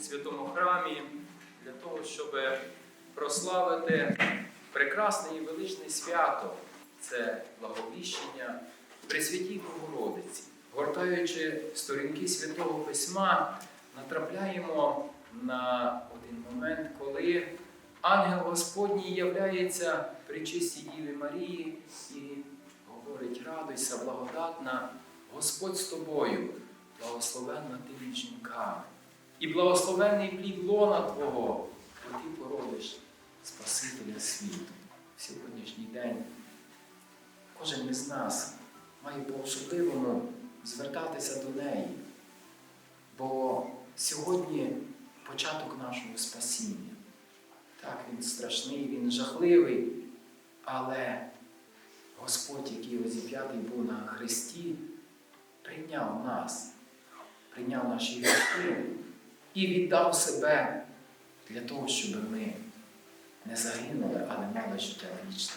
святому храмі для того, щоб прославити прекрасне і величне свято це благовіщення Пресвятій Богородиці. Гортаючи сторінки Святого Письма, натрапляємо на один момент, коли ангел Господній являється при чистій Діві Марії і говорить: радуйся, благодатна, Господь з тобою, благословенна ти між жінками. І благословенний плід лона Твого, бо ти породиш Спасителя світу. В сьогоднішній день кожен із нас має по-особливому звертатися до неї. Бо сьогодні початок нашого спасіння. Так, він страшний, він жахливий, але Господь, який розіп'ятий був на Христі, прийняв нас, прийняв наші гріхи і віддав себе для того, щоб ми не загинули, але мали життя вічне.